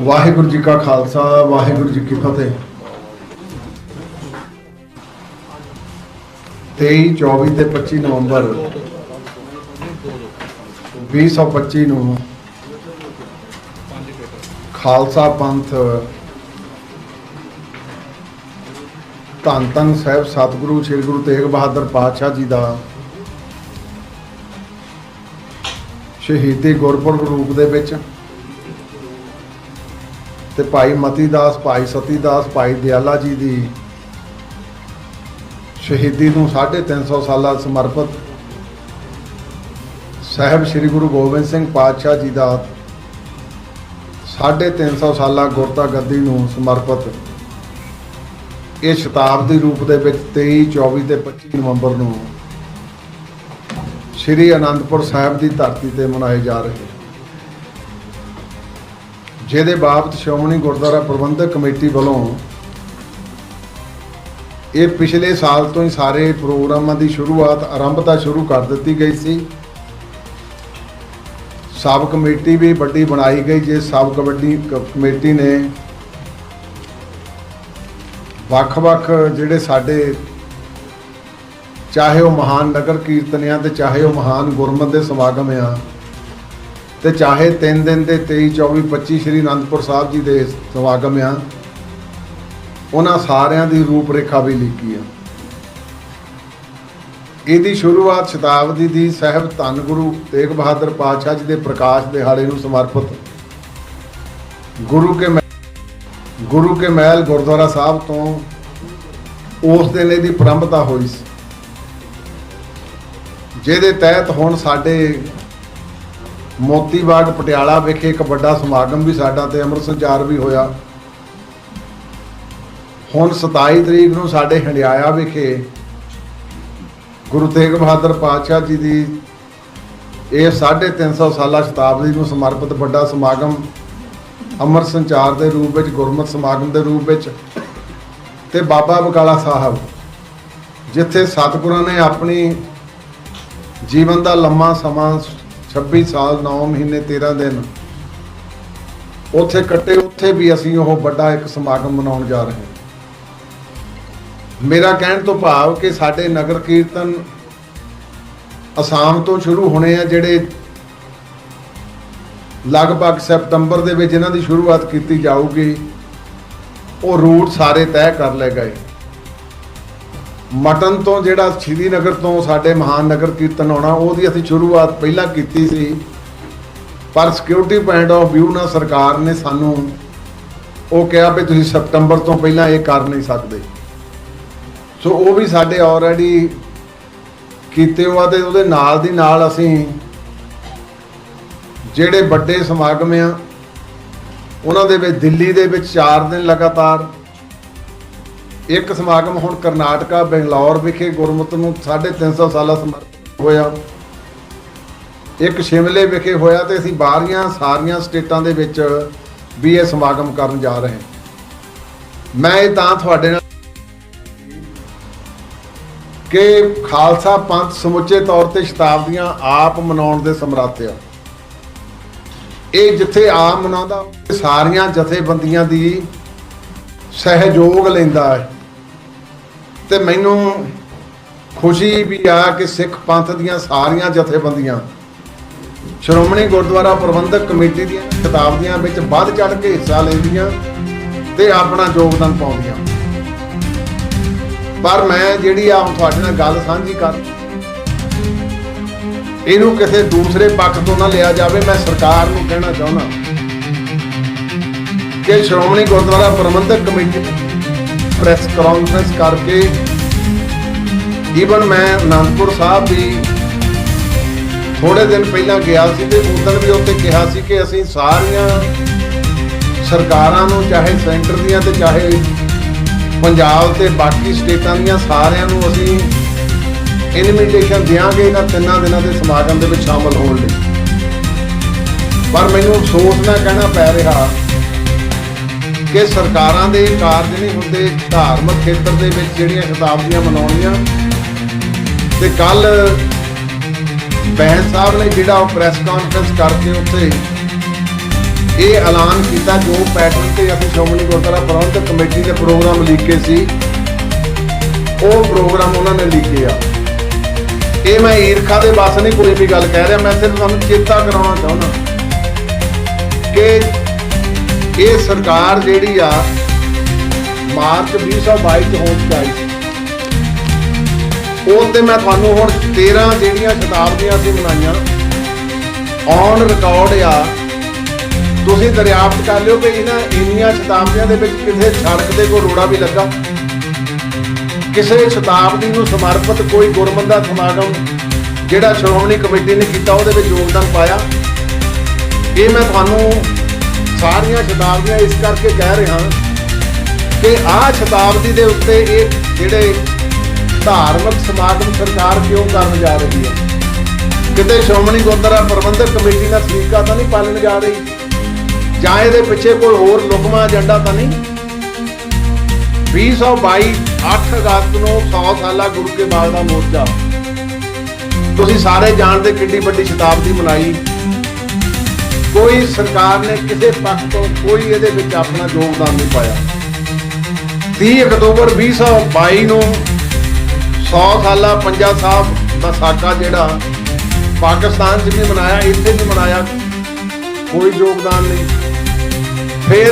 ਵਾਹਿਗੁਰੂ ਜੀ ਕਾ ਖਾਲਸਾ, ਵਾਹਿਗੁਰੂ ਜੀ ਕੀ ਫਤਿਹ। 23 24 ਤੇ 25 ਨਵੰਬਰ 2025 ਨੂੰ ਖਾਲਸਾ ਪੰਥ ਧੰਨ ਧੰਨ ਸਾਹਿਬ ਸਤਿਗੁਰੂ, ਸ੍ਰੀ ਗੁਰੂ ਤੇਗ ਬਹਾਦਰ ਪਾਤਸ਼ਾਹ ਜੀ ਦਾ ਸ਼ਹੀਦੀ ਗੁਰਪੁਰਬ ਰੂਪ ਦੇ ਵਿੱਚ ਤੇ ਭਾਈ ਮਤੀ ਦਾਸ ਭਾਈ ਸਤੀ ਦਾਸ ਭਾਈ ਦਿਆਲਾ ਜੀ ਦੀ ਸ਼ਹੀਦੀ ਨੂੰ 350 ਸਾਲਾਂ ਸਮਰਪਿਤ ਸਾਹਿਬ ਸ੍ਰੀ ਗੁਰੂ ਗੋਬਿੰਦ ਸਿੰਘ ਪਾਤਸ਼ਾਹ ਜੀ ਦਾ 350 ਸਾਲਾ ਗੁਰਤਾ ਗੱਦੀ ਨੂੰ ਸਮਰਪਿਤ ਇਹ ਸ਼ਤਾਬਦੀ ਰੂਪ ਦੇ ਵਿੱਚ 23 24 ਤੇ 25 ਨਵੰਬਰ ਨੂੰ ਸ੍ਰੀ ਅਨੰਦਪੁਰ ਸਾਹਿਬ ਦੀ ਧਰਤੀ ਤੇ ਮਨਾਏ ਜਾ ਰਹੇ ਜਿਹਦੇ ਬਾਬਤ ਸ਼੍ਰੋਮਣੀ ਗੁਰਦੁਆਰਾ ਪ੍ਰਬੰਧਕ ਕਮੇਟੀ ਵੱਲੋਂ ਇਹ ਪਿਛਲੇ ਸਾਲ ਤੋਂ ਹੀ ਸਾਰੇ ਪ੍ਰੋਗਰਾਮਾਂ ਦੀ ਸ਼ੁਰੂਆਤ ਆਰੰਭਤਾ ਸ਼ੁਰੂ ਕਰ ਦਿੱਤੀ ਗਈ ਸੀ। ਸਬ ਕਮੇਟੀ ਵੀ ਵੱਡੀ ਬਣਾਈ ਗਈ ਜੇ ਸਬ ਕਬੱਡੀ ਕ- ਕਮੇਟੀ ਨੇ ਵੱਖ-ਵੱਖ ਜਿਹੜੇ ਸਾਡੇ ਚਾਹੇ ਉਹ ਮਹਾਨ ਨਗਰ ਕੀਰਤਨ ਆ ਤੇ ਚਾਹੇ ਉਹ ਮਹਾਨ ਗੁਰਮਤਿ ਦੇ ਸਮਾਗਮ ਆ ਤੇ ਚਾਹੇ 3 ਦਿਨ ਦੇ 23 24 25 ਸ਼੍ਰੀ ਅਨੰਦਪੁਰ ਸਾਹਿਬ ਜੀ ਦੇ ਸਮਾਗਮ ਆ, ਉਹਨਾਂ ਸਾਰਿਆਂ ਦੀ ਰੂਪ ਰੇਖਾ ਵੀ ਲਿਖੀ ਆ। ਇਹਦੀ ਸ਼ੁਰੂਆਤ ਸ਼ਤਾਬਦੀ ਦੀ ਸਾਹਿਬ ਧੰਨ ਗੁਰੂ ਤੇਗ ਬਹਾਦਰ ਪਾਤਸ਼ਾਹ ਜੀ ਦੇ ਪ੍ਰਕਾਸ਼ ਦਿਹਾੜੇ ਨੂੰ ਸਮਰਪਿਤ ਗੁਰੂ ਕੇ ਮਹਿ- ਗੁਰੂ ਕੇ ਮਹਿਲ ਗੁਰਦੁਆਰਾ ਸਾਹਿਬ ਤੋਂ ਉਸ ਦਿਨ ਇਹਦੀ ਪ੍ਰੰਭਤਾ ਹੋਈ ਸੀ। ਜਿਹਦੇ ਤਹਿਤ ਹੁਣ ਸਾਡੇ ਮੋਤੀ ਬਾਗ ਪਟਿਆਲਾ ਵਿਖੇ ਇੱਕ ਵੱਡਾ ਸਮਾਗਮ ਵੀ ਸਾਡਾ ਤੇ ਅੰਮ੍ਰਿਤ ਸੰਚਾਰ ਵੀ ਹੋਇਆ। ਹੁਣ 27 ਤਰੀਕ ਨੂੰ ਸਾਡੇ ਹੰਡਿਆਇਆ ਵਿਖੇ ਗੁਰੂ ਤੇਗ ਬਹਾਦਰ ਪਾਤਸ਼ਾਹ ਜੀ ਦੀ ਇਹ 350 ਸਾਲਾ ਸ਼ਤਾਬਦੀ ਨੂੰ ਸਮਰਪਿਤ ਵੱਡਾ ਸਮਾਗਮ ਅੰਮ੍ਰਿਤ ਸੰਚਾਰ ਦੇ ਰੂਪ ਵਿੱਚ, ਗੁਰਮਤਿ ਸਮਾਗਮ ਦੇ ਰੂਪ ਵਿੱਚ ਤੇ ਬਾਬਾ ਬਕਾਲਾ ਸਾਹਿਬ, ਜਿੱਥੇ ਸਤਿਗੁਰਾਂ ਨੇ ਆਪਣੀ ਜੀਵਨ ਦਾ ਲੰਮਾ ਸਮਾਂ 26 ਸਾਲ 9 ਮਹੀਨੇ 13 ਦਿਨ। ਉੱਥੇ ਕੱਟੇ, ਉੱਥੇ ਵੀ ਅਸੀਂ ਉਹ ਵੱਡਾ ਇੱਕ ਸਮਾਗਮ ਮਨਾਉਣ ਜਾ ਰਹੇ ਹਾਂ। ਮੇਰਾ ਕਹਿਣ ਤੋਂ ਭਾਵ ਕਿ ਸਾਡੇ ਨਗਰ ਕੀਰਤਨ ਅਸਾਮ ਤੋਂ ਸ਼ੁਰੂ ਹੋਣੇ ਆ, ਜਿਹੜੇ ਲਗਭਗ ਸਤੰਬਰ ਦੇ ਵਿੱਚ ਇਹਨਾਂ ਦੀ ਸ਼ੁਰੂਆਤ ਕੀਤੀ ਜਾਊਗੀ, ਉਹ ਰੂਟ ਸਾਰੇ ਤੈਅ ਕਰ ਲਏ ਗਏ। ਮਟਨ ਤੋਂ ਜਿਹੜਾ ਸ਼੍ਰੀਨਗਰ ਤੋਂ ਸਾਡੇ ਮਹਾਨ ਨਗਰ ਕੀਰਤਨ ਆਉਣਾ, ਉਹਦੀ ਅਸੀਂ ਸ਼ੁਰੂਆਤ ਪਹਿਲਾਂ ਕੀਤੀ ਸੀ। ਪਰ ਸਿਕਿਉਰਿਟੀ ਪੁਆਇੰਟ ਆਫ ਵਿਊ ਨਾਲ ਸਰਕਾਰ ਨੇ ਸਾਨੂੰ ਉਹ ਕਿਹਾ ਵੀ ਤੁਸੀਂ ਸਤੰਬਰ ਤੋਂ ਪਹਿਲਾਂ ਇਹ ਕਰ ਨਹੀਂ ਸਕਦੇ। ਸੋ ਉਹ ਵੀ ਸਾਡੇ ਆਲਰੇਡੀ ਕੀਤੇ ਹੋਆ ਤੇ ਉਹਦੇ ਨਾਲ ਦੀ ਨਾਲ ਅਸੀਂ ਜਿਹੜੇ ਵੱਡੇ ਸਮਾਗਮ ਆ, ਉਹਨਾਂ ਦੇ ਵਿੱਚ ਦਿੱਲੀ ਦੇ ਵਿੱਚ 4 ਦਿਨ ਲਗਾਤਾਰ ਇੱਕ ਸਮਾਗਮ ਹੁਣ ਕਰਨਾਟਕਾ, ਬੰਗਲੌਰ ਵਿਖੇ ਗੁਰਮਤਿ ਨੂੰ 350 ਸਾਲਾ ਸਮਰਪਿਤ ਹੋਇਆ। ਇੱਕ ਸ਼ਿਮਲੇ ਵਿਖੇ ਹੋਇਆ ਤੇ ਅਸੀਂ ਬਾਹਰੀਆਂ, ਸਾਰੀਆਂ ਸਟੇਟਾਂ ਦੇ ਵਿੱਚ ਵੀ ਇਹ ਸਮਾਗਮ ਕਰਨ ਜਾ ਰਹੇ ਹਾਂ। ਮੈਂ ਇਹ ਤਾਂ ਤੁਹਾਡੇ ਨਾਲ ਕਿ ਖਾਲਸਾ ਪੰਥ ਸਮੁੱਚੇ ਤੌਰ ਤੇ ਸ਼ਤਾਬਦੀਆਂ ਆਪ ਮਨਾਉਣ ਦੇ ਸਮਰੱਥ ਆ। ਇਹ ਜਿੱਥੇ ਆਪ ਮਨਾਉਂਦਾ ਸਾਰੀਆਂ ਜਥੇਬੰਦੀਆਂ ਦੀ ਸਹਿਯੋਗ ਲੈਂਦਾ ਹੈ। ਤੇ ਮੈਨੂੰ ਖੁਸ਼ੀ ਵੀ ਆ ਕਿ ਸਿੱਖ ਪੰਥ ਦੀਆਂ ਸਾਰੀਆਂ ਜਥੇਬੰਦੀਆਂ ਸ਼੍ਰੋਮਣੀ ਗੁਰਦੁਆਰਾ ਪ੍ਰਬੰਧਕ ਕਮੇਟੀ ਦੀਆਂ ਸ਼ਤਾਬਦੀਆਂ ਵਿੱਚ ਵੱਧ ਚੜ ਕੇ ਹਿੱਸਾ ਲੈਂਦੀਆਂ ਤੇ ਆਪਣਾ ਯੋਗਦਾਨ ਪਾਉਂਦੀਆਂ। ਪਰ ਮੈਂ ਜਿਹੜੀ ਆ ਹੁਣ ਤੁਹਾਡੇ ਨਾਲ ਗੱਲ ਸਾਂਝੀ ਕਰ, ਇਹਨੂੰ ਕਿਸੇ ਦੂਸਰੇ ਪੱਖ ਤੋਂ ਨਾ ਲਿਆ ਜਾਵੇ, ਮੈਂ ਸਰਕਾਰ ਨੂੰ ਕਹਿਣਾ ਚਾਹੁੰਦਾ ਕਿ Shiromani Gurdwara Parbandhak committee press conference ਕਰਕੇ ਈਵਨ ਮੈਂ ਅਨੰਦਪੁਰ ਸਾਹਿਬ ਵੀ ਥੋੜੇ ਦਿਨ ਪਹਿਲਾਂ ਗਿਆ ਸੀ ਤੇ ਉਦੋਂ ਵੀ ਉੱਥੇ ਕਿਹਾ ਸੀ ਕਿ ਅਸੀਂ ਸਾਰੀਆਂ ਸਰਕਾਰਾਂ ਨੂੰ, ਚਾਹੇ ਸੈਂਟਰ ਦੀਆਂ ਤੇ ਚਾਹੇ ਪੰਜਾਬ ਤੇ ਬਾਕੀ ਸਟੇਟਾਂ ਦੀਆਂ, ਸਾਰਿਆਂ ਨੂੰ ਅਸੀਂ ਇਨਵੀਟੇਸ਼ਨ ਦਿਆਂਗੇ ਇਹਨਾਂ ਤਿੰਨਾਂ ਦਿਨਾਂ ਦੇ ਸਮਾਗਮ ਦੇ ਵਿੱਚ ਸ਼ਾਮਲ ਹੋਣ ਲਈ। ਪਰ ਮੈਨੂੰ ਅਫਸੋਸ ਨਾਲ ਕਹਿਣਾ ਪੈ ਰਿਹਾ ਕਿ ਸਰਕਾਰਾਂ ਦੇ ਕਾਰਜ ਨਹੀਂ ਹੁੰਦੇ, ਧਾਰਮਿਕ ਖੇਤਰ ਦੇ ਵਿੱਚ ਜਿਹੜੀਆਂ ਸ਼ਤਾਬਦੀਆਂ ਮਨਾਉਣੀਆਂ। ਤੇ ਕੱਲ ਬੈਂਸ ਸਾਹਿਬ ਨੇ ਜਿਹੜਾ ਉਹ ਪ੍ਰੈਸ ਕਾਨਫਰੰਸ ਕਰਕੇ ਉੱਥੇ ਇਹ ਐਲਾਨ ਕੀਤਾ ਜੋ ਪੈਟਰਨ ਤੇ ਅਸੀਂ ਸ਼੍ਰੋਮਣੀ ਗੁਰਦੁਆਰਾ ਪ੍ਰਬੰਧਕ ਕਮੇਟੀ ਦੇ ਪ੍ਰੋਗਰਾਮ ਲਿਖੇ ਸੀ। ਉਹ ਪ੍ਰੋਗਰਾਮ ਉਹਨਾਂ ਨੇ ਲਿਖੇ ਆ। ਇਹ ਮੈਂ ਈਰਖਾ ਦੇ ਬਸ ਨਹੀਂ, ਕੋਈ ਵੀ ਗੱਲ ਕਹਿ ਰਿਹਾ। ਮੈਂ ਸਿਰਫ ਤੁਹਾਨੂੰ ਚੇਤਾ ਕਰਾਉਣਾ ਚਾਹੁੰਦਾ ਕਿ ਇਹ ਸਰਕਾਰ ਜਿਹੜੀ ਆ, ਮਾਰਚ 2022 ਚ ਹੋਣ ਚਾਹੀ ਸੀ। ਉਹ ਤੇ ਮੈਂ ਤੁਹਾਨੂੰ ਹੁਣ 13 ਜਿਹੜੀਆਂ ਸ਼ਤਾਬਦੀਆਂ ਅਸੀਂ ਮਨਾਈਆਂ ਔਨ ਰਿਕਾਰਡ ਆ। ਤੁਸੀਂ ਦਰਿਆਫਤ ਕਰ ਲਿਓ ਕਿ ਇਹਨਾਂ ਇੰਨੀਆਂ ਸ਼ਤਾਬਦੀਆਂ ਦੇ ਵਿੱਚ ਕਿਸੇ ਸੜਕ ਦੇ ਕੋਈ ਰੋੜਾ ਵੀ ਲੱਗਾ। ਕਿਸੇ ਸ਼ਤਾਬਦੀ ਨੂੰ ਸਮਰਪਿਤ ਕੋਈ ਗੁਰਮੰਦਾ ਸਮਾਗਮ ਜਿਹੜਾ ਸ਼੍ਰੋਮਣੀ ਕਮੇਟੀ ਨੇ ਕੀਤਾ, ਉਹਦੇ ਵਿੱਚ ਯੋਗਦਾਨ ਪਾਇਆ। ਇਹ ਮੈਂ ਤੁਹਾਨੂੰ ਸਾਰੀਆਂ ਸ਼ਤਾਬਦੀਆਂ ਇਸ ਕਰਕੇ ਕਹਿ ਰਿਹਾ ਕਿ ਆਹ ਸ਼ਤਾਬਦੀ ਦੇ ਉੱਤੇ ਇਹ ਜਿਹੜੇ ਧਾਰਮਿਕ ਸਮਾਗਮ ਸਰਕਾਰ ਕਿਉਂ ਕਰਨ ਜਾ ਰਹੀ ਹੈ? ਕਿਤੇ ਸ਼੍ਰੋਮਣੀ ਗੁਰਦੁਆਰਾ ਪ੍ਰਬੰਧਕ ਕਮੇਟੀ ਦਾ ਸਲੀਕਾ ਤਾਂ ਨਹੀਂ ਪਾਲਣ ਜਾ ਰਹੀ? ਜਾਂ ਇਹਦੇ ਪਿੱਛੇ ਕੋਈ ਹੋਰ ਲੁਕਮਾ ਏਜੰਡਾ ਤਾਂ ਨਹੀਂ? 2022 8 ਅਗਸਤ ਨੂੰ 100 ਸਾਲਾ ਗੁਰੂ ਕੇ ਬਾਗ ਦਾ ਮੋਰਚਾ। ਤੁਸੀਂ ਸਾਰੇ ਜਾਣਦੇ ਕਿੰਨੀ ਵੱਡੀ ਸ਼ਤਾਬਦੀ ਮਨਾਈ। ਕੋਈ ਸਰਕਾਰ ਨੇ ਕਿਸੇ ਪੱਖ ਤੋਂ ਕੋਈ ਇਹਦੇ ਵਿੱਚ ਆਪਣਾ ਯੋਗਦਾਨ ਨਹੀਂ ਪਾਇਆ। 30 ਅਕਤੂਬਰ 2022 ਨੂੰ 100 ਸਾਲਾ ਪੰਜਾ ਸਾਹਿਬ ਦਾ ਸਾਕਾ ਜਿਹੜਾ ਪਾਕਿਸਤਾਨ 'ਚ ਵੀ ਮਨਾਇਆ, ਇੱਥੇ ਵੀ ਮਨਾਇਆ, ਕੋਈ ਯੋਗਦਾਨ ਨਹੀਂ। ਫਿਰ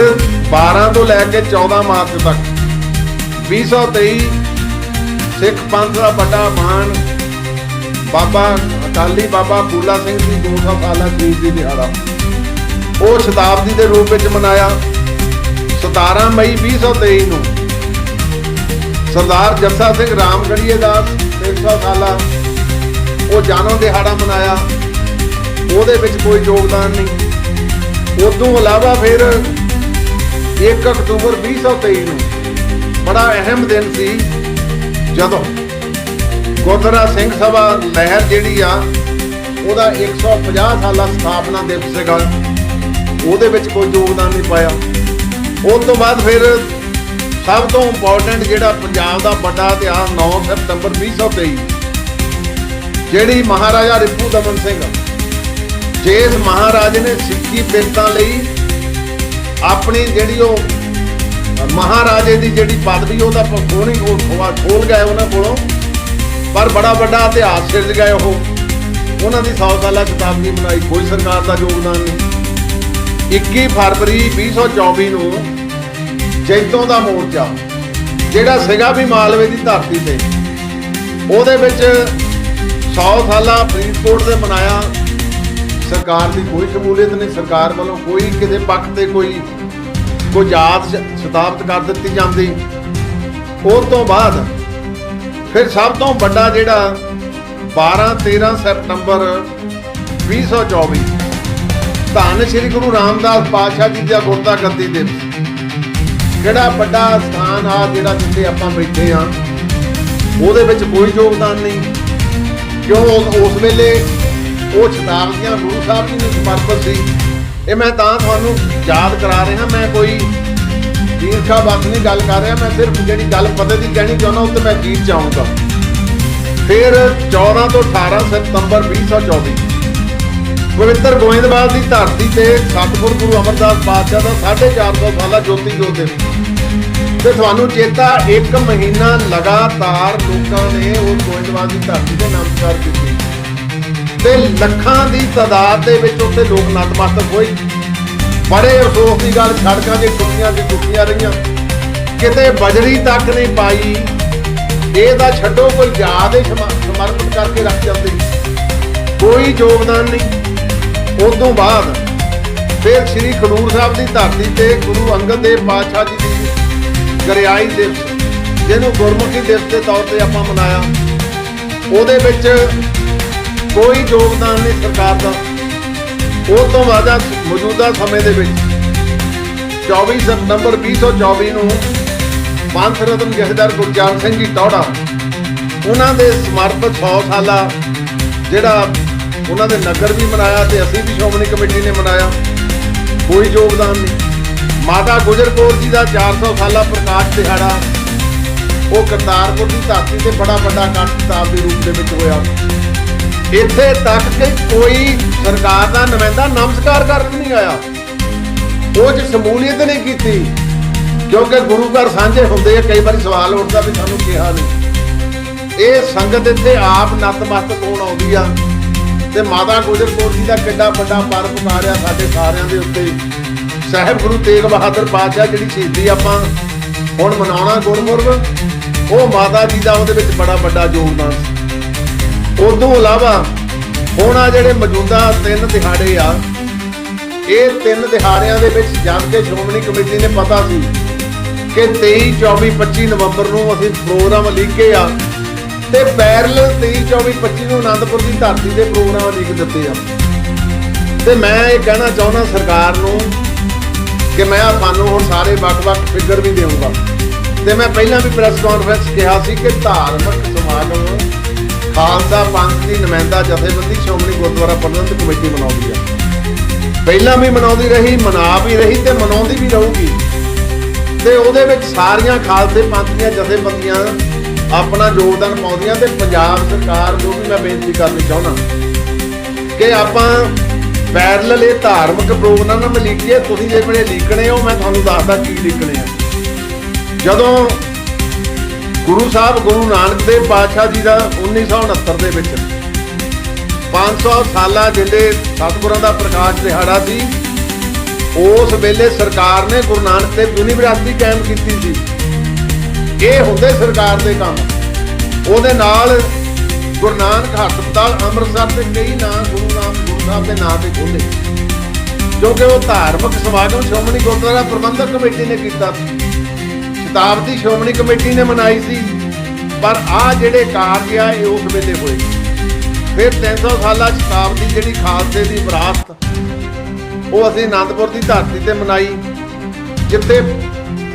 12 ਤੋਂ ਲੈ ਕੇ 14 ਮਾਰਚ ਤੱਕ 2023 ਸਿੱਖ ਪੰਥ ਦਾ ਵੱਡਾ ਮਾਨ ਬਾਬਾ ਅਕਾਲੀ ਬਾਬਾ ਫੂਲਾ ਸਿੰਘ ਜੀ 200 ਸਾਲਾ ਸ਼ਹੀਦੀ ਦਿਹਾੜਾ। ਉਹ ਸ਼ਤਾਬਦੀ ਦੇ ਰੂਪ ਵਿੱਚ ਮਨਾਇਆ। 17 ਮਈ 2023 ਨੂੰ ਸਰਦਾਰ ਜੱਸਾ ਸਿੰਘ ਰਾਮਗੜੀਏ ਦਾ 300 ਸਾਲਾ, ਉਹ ਜਾਨੋ ਦਿਹਾੜਾ ਮਨਾਇਆ। ਉਹਦੇ ਵਿੱਚ ਕੋਈ ਯੋਗਦਾਨ ਨਹੀਂ। ਉਦੋਂ ਇਲਾਵਾ ਫਿਰ 1 ਅਕਤੂਬਰ 2023 ਨੂੰ ਬੜਾ ਅਹਿਮ ਦਿਨ ਸੀ, ਜਦੋਂ ਗੁਰਦੁਆਰਾ ਸਿੰਘ ਸਭਾ ਲਹਿਰ ਜਿਹੜੀ ਆ, ਉਹਦਾ 150 ਸਾਲਾ ਸਥਾਪਨਾ ਦਿਵਸ ਸੀਗਾ। ਉਹਦੇ ਵਿੱਚ ਕੋਈ ਯੋਗਦਾਨ ਨਹੀਂ ਪਾਇਆ। ਉਸ ਤੋਂ ਬਾਅਦ ਫਿਰ ਸਭ ਤੋਂ ਇੰਪੋਰਟੈਂਟ ਜਿਹੜਾ ਪੰਜਾਬ ਦਾ ਵੱਡਾ ਇਤਿਹਾਸ 9 ਸਤੰਬਰ 2023 ਜਿਹੜੀ ਮਹਾਰਾਜਾ ਰਿਪੂ ਦਮਨ ਸਿੰਘ, ਜਿਸ ਮਹਾਰਾਜ ਨੇ ਸਿੱਖੀ ਬਿਰਤਾਂ ਲਈ ਆਪਣੀ ਜਿਹੜੀ ਉਹ ਮਹਾਰਾਜੇ ਦੀ ਜਿਹੜੀ ਪਦਵੀ, ਉਹਦਾ ਖੋਣੀ ਖੋਲ ਖੋਲ ਗਏ ਉਹਨਾਂ ਕੋਲੋਂ। ਪਰ ਬੜਾ ਵੱਡਾ ਇਤਿਹਾਸ ਸਿਰਜ ਗਏ ਉਹ। ਉਹਨਾਂ ਦੀ 100 ਸਾਲਾ ਸ਼ਤਾਬਦੀ ਬਣਾਈ, ਕੋਈ ਸਰਕਾਰ ਦਾ ਯੋਗਦਾਨ ਨਹੀਂ। 21 ਫਰਵਰੀ 2024 ਨੂੰ ਜੈਤੋਂ ਦਾ ਮੋਰਚਾ, ਜਿਹੜਾ ਸੀਗਾ ਵੀ ਮਾਲਵੇ ਦੀ ਧਰਤੀ ਤੇ। ਉਹਦੇ ਵਿੱਚ 100 ਸਾਲਾ ਫਰੀਦਕੋਟ ਦੇ ਮਨਾਇਆ। ਸਰਕਾਰ ਦੀ ਕੋਈ ਸ਼ਮੂਲੀਅਤ ਨਹੀਂ, ਸਰਕਾਰ ਵੱਲੋਂ ਕੋਈ ਕਿਸੇ ਪੱਖ ਤੇ ਕੋਈ ਕੋਈ ਯਾਦ ਸਤਾਪਤ ਕਰ ਦਿੱਤੀ ਜਾਂਦੀ। ਉਸ ਤੋਂ ਬਾਅਦ ਫਿਰ ਸਭ ਤੋਂ ਵੱਡਾ ਜਿਹੜਾ 12 13 ਸਤੰਬਰ 2024 ਧੰਨ ਸ਼੍ਰੀ ਗੁਰੂ ਰਾਮਦਾਸ ਪਾਤਸ਼ਾਹ ਜੀ ਦਾ ਗੁਰਦਾ ਗੱਦੀ ਦਿਵਸ ਕਿਹੜਾ ਵੱਡਾ ਸਥਾਨ ਆ ਜਿਹੜਾ ਜਿੱਥੇ ਆਪਾਂ ਬੈਠੇ ਆ ਉਹਦੇ ਵਿੱਚ ਕੋਈ ਯੋਗਦਾਨ ਨਹੀਂ। ਕਿਉਂ? ਉਸ- ਵੇਲੇ ਉਹ ਸ਼ਤਾਬਦੀਆਂ ਗੁਰੂ ਸਾਹਿਬ ਜੀ ਨੂੰ ਸਮਰਪਿਤ ਸੀ। ਇਹ ਮੈਂ ਤਾਂ ਤੁਹਾਨੂੰ ਯਾਦ ਕਰਾ ਰਿਹਾ, ਮੈਂ ਕੋਈ ਈਰਖਾ ਬਾਤ ਨਹੀਂ ਗੱਲ ਕਰ ਰਿਹਾ, ਮੈਂ ਸਿਰਫ ਜਿਹੜੀ ਗੱਲ ਪਤੇ ਦੀ ਕਹਿਣੀ ਚਾਹੁੰਦਾ, ਉਹ ਤੇ ਮੈਂ ਗੀਤ ਚਾਹੂੰਗਾ। ਫਿਰ 14 ਤੋਂ 18 ਸਤੰਬਰ 2024 ਪਵਿੱਤਰ ਗੋਇੰਦਵਾਲ ਦੀ ਧਰਤੀ ਤੇ ਸਤਿਗੁਰ ਗੁਰੂ ਅਮਰਦਾਸ ਪਾਤਸ਼ਾਹ ਦਾ 450 ਸਾਲਾ ਜੋਤੀ ਜੋਤ ਦਿਵਸ ਤੇ ਤੁਹਾਨੂੰ ਚੇਤਾ ਇੱਕ ਮਹੀਨਾ ਲਗਾਤਾਰ ਲੋਕਾਂ ਨੇ ਉਸ ਗੋਇੰਦਵਾਲ ਦੀ ਧਰਤੀ ਤੇ ਨਮਸਕਾਰ ਕੀਤੀ। ਤੇ ਲੱਖਾਂ ਦੀ ਤਾਦਾਦ ਦੇ ਵਿੱਚ ਉੱਥੇ ਲੋਕ ਨਤਮਸਤਕ ਹੋਏ। ਬੜੇ ਅਫਸੋਸ ਦੀ ਗੱਲ, ਸੜਕਾਂ 'ਤੇ ਟੁੱਟੀਆਂ ਤੇ ਟੁੱਟੀਆਂ ਰਹੀਆਂ। ਕਿਤੇ ਬਜਰੀ ਤੱਕ ਨਹੀਂ ਪਾਈ। ਇਹਦਾ ਛੱਡੋ ਕੋਈ ਯਾਦ ਹੀ ਸਮਰਪਿਤ ਕਰਕੇ ਰੱਖ ਜਾਂਦੇ। ਕੋਈ ਯੋਗਦਾਨ ਨਹੀਂ। ਉਸ ਤੋਂ ਬਾਅਦ ਫਿਰ ਸ੍ਰੀ ਖਡੂਰ ਸਾਹਿਬ ਦੀ ਧਰਤੀ ਤੇ ਗੁਰੂ ਅੰਗਦ ਦੇਵ ਪਾਤਸ਼ਾਹ ਜੀ ਦੀ ਗਰਿਆਈ ਦਿਵਸ, ਜਿਹਨੂੰ ਗੁਰਮੁਖੀ ਦਿਵਸ ਦੇ ਤੌਰ ਤੇ ਆਪਾਂ ਮਨਾਇਆ। ਉਹਦੇ ਵਿੱਚ ਕੋਈ ਯੋਗਦਾਨ ਨਹੀਂ ਸਰਕਾਰ ਦਾ। ਉਸ ਤੋਂ ਬਾਅਦ ਮੌਜੂਦਾ ਸਮੇਂ ਦੇ ਵਿੱਚ 24 ਸਤੰਬਰ 2024 ਨੂੰ ਪੰਥ ਰਤਨ ਜਥੇਦਾਰ ਗੁਰਜਾਨ ਸਿੰਘ ਜੀ ਟੌੜਾ ਉਹਨਾਂ ਦੇ ਸਮਰਪਿਤ 100 ਸਾਲਾ ਜਿਹੜਾ ਉਹਨਾਂ ਦੇ ਨਗਰ ਵੀ ਮਨਾਇਆ ਤੇ ਅਸੀਂ ਵੀ ਸ਼੍ਰੋਮਣੀ ਕਮੇਟੀ ਨੇ ਮਨਾਇਆ। ਕੋਈ ਯੋਗਦਾਨ ਨਹੀਂ। ਮਾਤਾ ਗੁਜਰ ਕੌਰ ਜੀ ਦਾ 400 ਸਾਲਾ ਪ੍ਰਕਾਸ਼ ਦਿਹਾੜਾ, ਉਹ ਕਰਤਾਰਪੁਰ ਦੀ ਧਰਤੀ ਤੇ ਬੜਾ ਵੱਡਾ ਇਕੱਠ ਕਿਤਾਬ ਦੇ ਰੂਪ ਦੇ ਵਿੱਚ ਹੋਇਆ। ਇੱਥੇ ਤੱਕ ਕਿ ਕੋਈ ਸਰਕਾਰ ਦਾ ਨੁਮਾਇੰਦਾ ਨਮਸਕਾਰ ਕਰਨ ਨਹੀਂ ਆਇਆ। ਉਹ ਚ ਸ਼ਮੂਲੀਅਤ ਨਹੀਂ ਕੀਤੀ, ਕਿਉਂਕਿ ਗੁਰੂ ਘਰ ਸਾਂਝੇ ਹੁੰਦੇ ਆ, ਕਈ ਵਾਰੀ ਸਵਾਲ ਉੱਠਦਾ ਵੀ ਸਾਨੂੰ ਕਿਹਾ ਨਹੀਂ। ਇਹ ਸੰਗਤ ਇੱਥੇ ਆਪ ਨਤਮਸਤਕ ਹੋਣ ਆਉਂਦੀ ਆ। ਤੇ ਮਾਤਾ ਗੁਜਰ ਕੌਰ ਜੀ ਦਾ ਕਿੱਡਾ ਵੱਡਾ ਪਰਬ ਮਾਰਿਆ ਸਾਡੇ ਸਾਰਿਆਂ ਦੇ ਉੱਤੇ। ਸਾਹਿਬ ਗੁਰੂ ਤੇਗ ਬਹਾਦਰ ਪਾਤਸ਼ਾਹ ਜਿਹੜੀ ਸ਼ਹੀਦੀ ਆਪਾਂ ਹੁਣ ਮਨਾਉਣਾ ਗੁਰਮੁਰਬ ਉਹ ਮਾਤਾ ਜੀ ਦਾ ਉਹਦੇ ਵਿੱਚ ਬੜਾ ਵੱਡਾ ਯੋਗਦਾਨ ਸੀ। ਉਦੋਂ ਇਲਾਵਾ ਹੁਣ ਆ ਜਿਹੜੇ ਮੌਜੂਦਾ ਤਿੰਨ ਦਿਹਾੜੇ ਆ, ਇਹ ਤਿੰਨ ਦਿਹਾੜਿਆਂ ਦੇ ਵਿੱਚ ਜਦ ਕੇ ਸ਼੍ਰੋਮਣੀ ਕਮੇਟੀ ਨੇ ਪਤਾ ਸੀ ਕਿ 23 24 25 ਨਵੰਬਰ ਨੂੰ ਅਸੀਂ ਪ੍ਰੋਗਰਾਮ ਲਿਖੇ ਆ ਤੇ ਪੈਰਲ 23 24 25 ਨੂੰ ਆਨੰਦਪੁਰ ਦੀ ਧਰਤੀ ਦੇ ਪ੍ਰੋਗਰਾਮ ਲਿਖ ਦਿੱਤੇ ਆ। ਤੇ ਮੈਂ ਇਹ ਕਹਿਣਾ ਚਾਹੁੰਦਾ ਸਰਕਾਰ ਨੂੰ ਕਿ ਮੈਂ ਆ ਤੁਹਾਨੂੰ ਹੁਣ ਸਾਰੇ ਵੱਖ-ਵੱਖ ਫਿਗਰ ਵੀ ਦੇਵਾਂਗਾ। ਤੇ ਮੈਂ ਪਹਿਲਾਂ ਵੀ ਪ੍ਰੈਸ ਕਾਨਫਰੰਸ ਕਿਹਾ ਸੀ ਕਿ ਧਾਰਮਿਕ ਸਮਾਗਮ ਖਾਲਸਾ ਪੰਥ ਦੀ ਨੁਮਾਇੰਦਾ ਜਥੇਬੰਦੀ ਸ਼੍ਰੋਮਣੀ ਗੁਰਦੁਆਰਾ ਪ੍ਰਬੰਧਕ ਕਮੇਟੀ ਮਨਾਉਂਦੀ ਆ। ਪਹਿਲਾਂ ਵੀ ਮਨਾਉਂਦੀ ਰਹੀ, ਮਨਾ ਵੀ ਰਹੀ ਤੇ ਮਨਾਉਂਦੀ ਵੀ ਰਹੂਗੀ। ਤੇ ਉਹਦੇ ਵਿੱਚ ਸਾਰੀਆਂ ਖਾਲਸੇ ਪੰਥ ਦੀਆਂ ਜਥੇਬੰਦੀਆਂ ਆਪਣਾ ਯੋਗਦਾਨ ਪਾਉਂਦੀਆਂ ਤੇ ਪੰਜਾਬ ਸਰਕਾਰ ਨੂੰ ਵੀ ਮੈਂ ਬੇਨਤੀ ਕਰਨੀ ਚਾਹੁੰਦਾ ਕਿ ਆਪਾਂ ਪੈਰਲਲ ਇਹ ਧਾਰਮਿਕ ਪ੍ਰੋਗਰਾਮ ਨਾਲ ਲਿਖੀਏ ਤੁਸੀਂ ਜੇ ਵੇਲੇ ਲਿਖਣੇ ਹੋ, ਮੈਂ ਤੁਹਾਨੂੰ ਦੱਸਦਾ ਕੀ ਲਿਖਣੇ ਆ। ਜਦੋਂ ਗੁਰੂ ਸਾਹਿਬ, ਗੁਰੂ ਨਾਨਕ ਦੇਵ ਪਾਤਸ਼ਾਹ ਜੀ ਦਾ 1969 ਦੇ ਵਿੱਚ 500 ਸਾਲਾਂ ਜਿਹੜੇ ਸਤਿਗੁਰਾਂ ਦਾ ਪ੍ਰਕਾਸ਼ ਦਿਹਾੜਾ ਸੀ, ਉਸ ਵੇਲੇ ਸਰਕਾਰ ਨੇ ਗੁਰੂ ਨਾਨਕ ਦੇਵ ਯੂਨੀਵਰਸਿਟੀ ਕਾਇਮ ਕੀਤੀ ਸੀ। ਇਹ ਹੁੰਦੇ ਸਰਕਾਰ ਦੇ ਕੰਮ। ਉਹਦੇ ਨਾਲ ਗੁਰੂ ਨਾਨਕ ਹਸਪਤਾਲ, ਅੰਮ੍ਰਿਤਸਰ ਤੇ ਕਈ ਨਾਂ ਗੁਰੂ ਨਾਮ ਗੁਰੂ ਸਾਹਿਬ ਦੇ ਨਾਂ ਤੇ ਖੋਲੇ ਕਿਉਂਕਿ ਉਹ ਧਾਰਮਿਕ ਸਮਾਗਮ ਸ਼੍ਰੋਮਣੀ ਗੁਰਦੁਆਰਾ ਪ੍ਰਬੰਧਕ ਕਮੇਟੀ ਨੇ ਕੀਤਾ ਸ਼ਤਾਬਦੀ ਸ਼੍ਰੋਮਣੀ ਕਮੇਟੀ ਨੇ ਮਨਾਈ ਸੀ। ਪਰ ਆ ਜਿਹੜੇ ਕਾਰਜ ਆ, ਇਹ ਉਸ ਵੇਲੇ ਹੋਏ ਫਿਰ 300 ਸਾਲਾ ਸ਼ਤਾਬਦੀ ਜਿਹੜੀ ਖਾਲਸੇ ਦੀ ਵਿਰਾਸਤ, ਉਹ ਅਸੀਂ ਆਨੰਦਪੁਰ ਦੀ ਧਰਤੀ ਤੇ ਮਨਾਈ। ਜਿੱਥੇ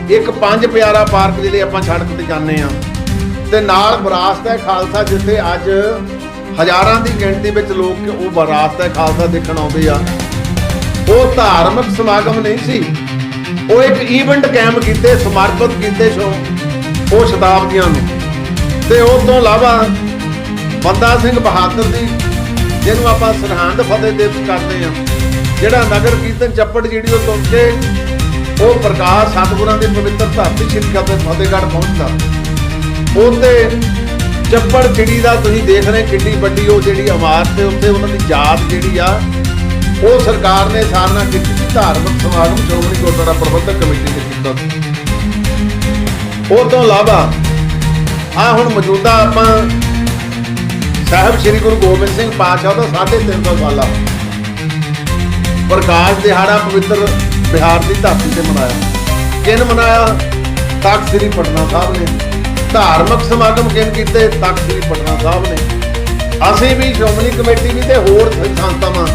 ਇੱਕ ਪੰਜ ਪਿਆਰਾ ਪਾਰਕ ਜਿਹੜੇ ਆਪਾਂ ਸੜਕ ਤੇ ਜਾਂਦੇ ਆ ਤੇ ਨਾਲ ਵਿਰਾਸਤ ਹੈ ਖਾਲਸਾ, ਜਿੱਥੇ ਅੱਜ ਹਜ਼ਾਰਾਂ ਦੀ ਗਿਣਤੀ ਵਿੱਚ ਲੋਕ ਉਹ ਵਿਰਾਸਤ ਹੈ ਖਾਲਸਾ ਦੇਖਣ ਆਉਂਦੇ ਆ। ਉਹ ਧਾਰਮਿਕ ਸਮਾਗਮ ਨਹੀਂ ਸੀ। ਉਹ ਇੱਕ ਇਵੈਂਟ ਕਾਇਮ ਕੀਤੇ, ਸਮਰਪਿਤ ਕੀਤੇ ਸੋ ਉਹ ਸ਼ਤਾਬਦੀਆਂ ਨੂੰ। ਤੇ ਉਸ ਤੋਂ ਇਲਾਵਾ ਬੰਦਾ ਸਿੰਘ ਬਹਾਦਰ ਦੀ ਜਿਹਨੂੰ ਆਪਾਂ ਸਰਹੰਦ ਫਤਿਹ ਦਿਵਸ ਕਰਦੇ ਆ ਜਿਹੜਾ ਨਗਰ ਕੀਰਤਨ ਚੱਪੜ ਜਿਹੜੀ ਉਹ ਤੁਰ ਕੇ ਉਹ ਪ੍ਰਕਾਸ਼ ਸਤਿਗੁਰਾਂ ਦੀ ਪਵਿੱਤਰ ਧਰਤੀ ਸ਼੍ਰੀ ਖਤਮ ਫਤਿਹਗੜ੍ਹ ਪਹੁੰਚਦਾ ਉਹਦੇ ਚੱਪੜ ਚਿੜੀ ਦਾ ਤੁਸੀਂ ਦੇਖ ਰਹੇ ਕਿੰਨੀ ਵੱਡੀ ਉਹ ਜਿਹੜੀ ਇਮਾਰਤ ਤੇ ਉੱਤੇ ਉਹਨਾਂ ਦੀ ਯਾਦ ਜਿਹੜੀ ਆ, ਉਹ ਸਰਕਾਰ ਨੇ ਸਾਰਨਾ ਕੀਤੀ ਸੀ ਧਾਰਮਿਕ ਸਮਾਗਮ, ਸ਼੍ਰੋਮਣੀ ਗੁਰਦੁਆਰਾ ਪ੍ਰਬੰਧਕ ਕਮੇਟੀ ਨੇ ਕੀਤਾ ਸੀ। ਉਹ ਤੋਂ ਇਲਾਵਾ ਆ ਹੁਣ ਮੌਜੂਦਾ ਆਪਾਂ ਸਾਹਿਬ ਸ੍ਰੀ ਗੁਰੂ ਗੋਬਿੰਦ ਸਿੰਘ ਪਾਤਸ਼ਾਹ ਦਾ 350 ਸਾਲਾ ਪ੍ਰਕਾਸ਼ ਦਿਹਾੜਾ ਪਵਿੱਤਰ ਬਿਹਾਰ ਦੀ ਧਰਤੀ ਤੇ ਮਨਾਇਆ। ਕਿਨ ਮਨਾਇਆ? ਤਖਤ ਸ੍ਰੀ ਪਟਨਾ ਸਾਹਿਬ ਨੇ। ਧਾਰਮਿਕ ਸਮਾਗਮ ਕਿਨ ਕੀਤੇ? ਤਖਤ ਸ੍ਰੀ ਪਟਨਾ ਸਾਹਿਬ ਨੇ। ਅਸੀਂ ਵੀ ਸ਼੍ਰੋਮਣੀ ਕਮੇਟੀ ਵੀ ਤੇ ਹੋਰ ਸੰਸਥਾਵਾਂ